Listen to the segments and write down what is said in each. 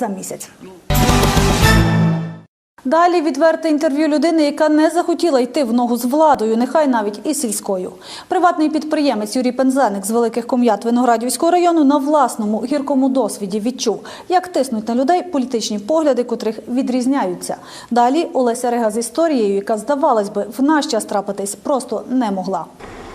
за місяць. Далі відверте інтерв'ю людини, яка не захотіла йти в ногу з владою, нехай навіть і сільською. Приватний підприємець Юрій Пензеник з великих ком'ят Виноградівського району на власному гіркому досвіді відчув, як тиснуть на людей політичні погляди, котрих відрізняються. Далі Олеся Рега з історією, яка здавалось би в наш час трапитись, просто не могла.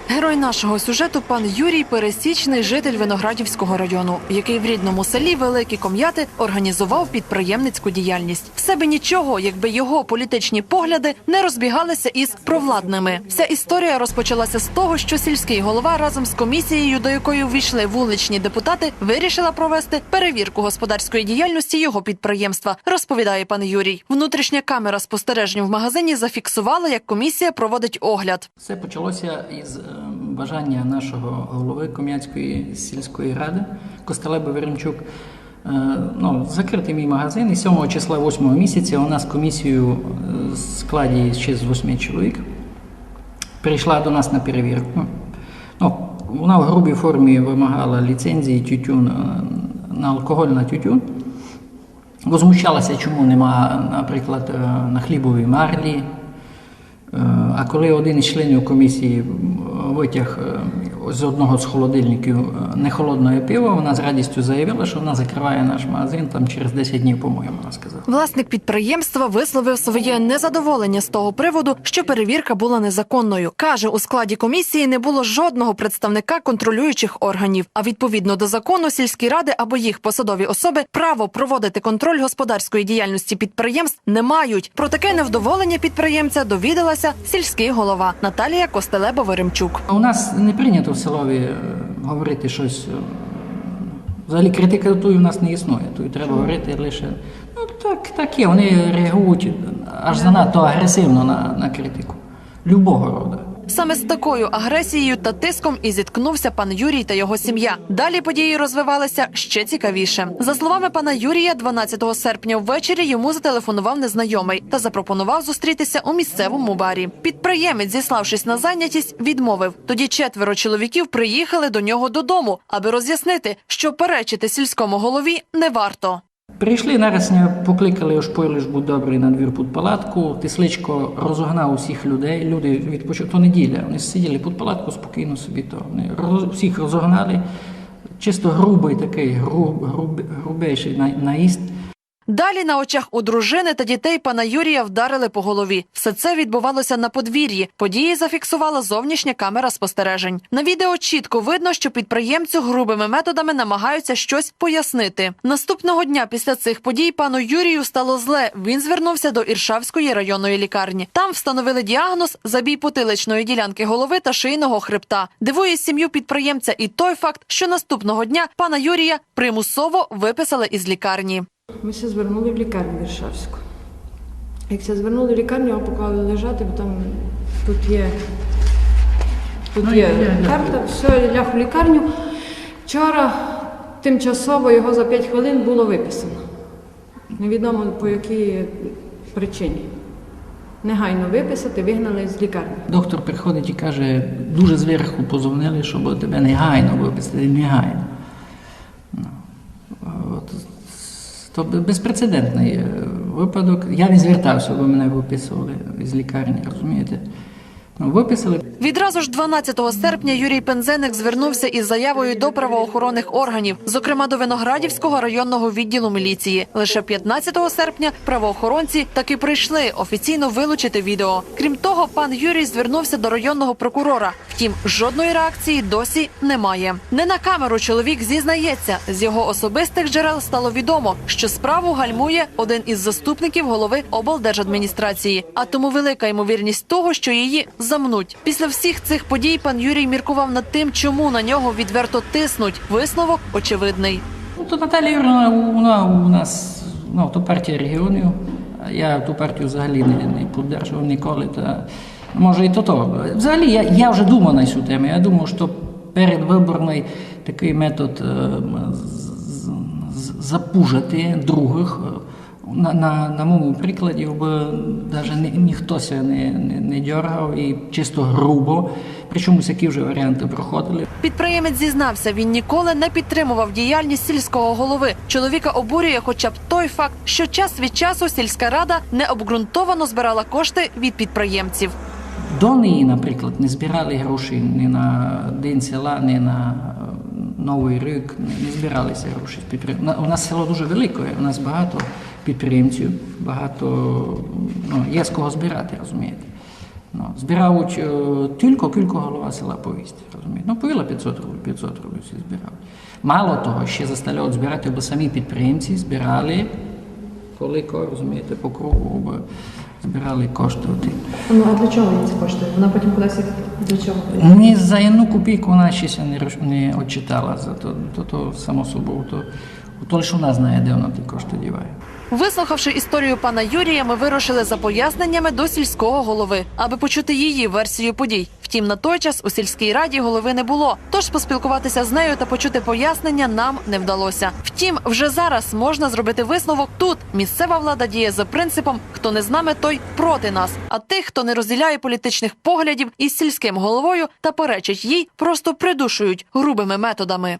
Герой нашого сюжету пан Юрій пересічний житель Виноградівського району, який в рідному селі Великі Ком'яти організував підприємницьку діяльність. Все би нічого, якби його політичні погляди не розбігалися із провладними. Вся історія розпочалася з того, що сільський голова разом з комісією, до якої ввійшли вуличні депутати, вирішила провести перевірку господарської діяльності його підприємства. Розповідає пан Юрій. Внутрішня камера спостережень в магазині зафіксувала, як комісія проводить огляд. Все почалося із е, бажання нашого голови Ком'янської сільської ради Костелеба Веремчук. е, Ну, закрити мій магазин і 7 числа 8 місяця у нас комісію е, в складі ще з 8 чоловік прийшла до нас на перевірку. Ну, вона в грубій формі вимагала ліцензії тютюн е, на алкоголь на тютюн. Возмущалася, чому нема, наприклад, на хлібовій марлі. А коли один із членів комісії витяг з одного з холодильників е, нехолодне пиво, вона з радістю заявила, що вона закриває наш магазин там через 10 днів, по-моєму, вона сказала. Власник підприємства висловив своє незадоволення з того приводу, що перевірка була незаконною. каже, у складі комісії не було жодного представника контролюючих органів. А відповідно до закону, сільські ради або їх посадові особи право проводити контроль господарської діяльності підприємств не мають. Про таке невдоволення підприємця довідалася сільський голова Наталія Костелеба Веремчук. У нас не прийнято в селові е, говорити щось. е, Взагалі критика тут в нас не існує. Тут треба говорити лише. Ну так, так є. Вони реагують аж занадто агресивно на, на критику. Любого роду. Саме з такою агресією та тиском і зіткнувся пан Юрій та його сім'я. Далі події розвивалися ще цікавіше. За словами пана Юрія, 12 серпня ввечері йому зателефонував незнайомий та запропонував зустрітися у місцевому барі. Підприємець, зіславшись на зайнятість, відмовив. Тоді четверо чоловіків приїхали до нього додому, аби роз'яснити, що перечити сільському голові не варто. Прийшли наразі покликали Ошпойлиш, будь добрий на двір під палатку. Тисличко розогнав усіх людей. Люди відпочили. То неділя. Вони сиділи під палатку спокійно собі. То вони роз- всіх розогнали. Чисто грубий такий, груб, груб, грубейший на- наїзд. Далі на очах у дружини та дітей пана Юрія вдарили по голові. Все це відбувалося на подвір'ї. Події зафіксувала зовнішня камера спостережень. На відео чітко видно, що підприємцю грубими методами намагаються щось пояснити. Наступного дня після цих подій пану Юрію стало зле. Він звернувся до Іршавської районної лікарні. Там встановили діагноз забій потиличної ділянки голови та шийного хребта. Дивує сім'ю підприємця і той факт, що наступного дня пана Юрія примусово виписали із лікарні. Ми все звернули в лікарню Віршавську. Як все звернули в лікарню, його поклали лежати, бо там тут є, тут є карта, все, ляг в лікарню. Вчора тимчасово його за 5 хвилин було виписано. Невідомо по якій причині. Негайно виписати, вигнали з лікарні. Доктор приходить і каже, дуже зверху позвонили, щоб тебе негайно виписати, негайно. Ну, от, то безпрецедентний е, випадок. Я не звертався, бо мене виписували з лікарні, розумієте? Виписали. Відразу ж 12 серпня Юрій Пензеник звернувся із заявою до правоохоронних органів, зокрема до Виноградівського районного відділу міліції. Лише 15 серпня правоохоронці таки прийшли офіційно вилучити відео. Крім того, пан Юрій звернувся до районного прокурора. Втім, жодної реакції досі немає. Не на камеру чоловік зізнається. З його особистих джерел стало відомо, що справу гальмує один із заступників голови облдержадміністрації. А тому велика ймовірність того, що її замнуть. Після всіх цих подій пан Юрій міркував над тим, чому на нього відверто тиснуть. Висновок очевидний. Ну, Наталія Юрівна, вона у нас, ну, то партія регіонів. Я ту партію взагалі не, не піддержував ніколи. Та, може і то то. Взагалі, я, я вже думав на цю тему. Я думав, що передвиборний такий метод е, запужати других. На, на, на моєму прикладі, бо навіть ні, ніхто ся не, не, не дергав і чисто грубо Причому які вже варіанти проходили. Підприємець зізнався, він ніколи не підтримував діяльність сільського голови. Чоловіка обурює, хоча б той факт, що час від часу сільська рада необґрунтовано збирала кошти від підприємців. До неї, наприклад, не збирали гроші ні на День села, ні на Новий рік, не- не збиралися гроші. з підприєм- У нас село дуже велике, у нас багато підприємців, багато ну, є з кого збирати, розумієте. Ну, збирають е, тільки, тільки голова села повість, розумієте. Ну, повіла 500 рублів, 500 рублів всі збирали. Мало того, ще заставляють збирати, бо самі підприємці збирали, коли, розумієте, по кругу, збирали кошти. Ну а для чого їй ці кошти? Вона потім кудись їх для чого? Ні за одну копійку вона щось ся не, роз- не отчитала. За то, то, то само собою. То, то лише вона знає, де вона ті кошти діває. Вислухавши історію пана Юрія, ми вирушили за поясненнями до сільського голови, аби почути її версію подій. Втім, на той час у сільській раді голови не було. Тож поспілкуватися з нею та почути пояснення нам не вдалося. Втім, вже зараз можна зробити висновок. Тут місцева влада діє за принципом: хто не з нами, той проти нас. А тих, хто не розділяє політичних поглядів із сільським головою та перечить їй, просто придушують грубими методами.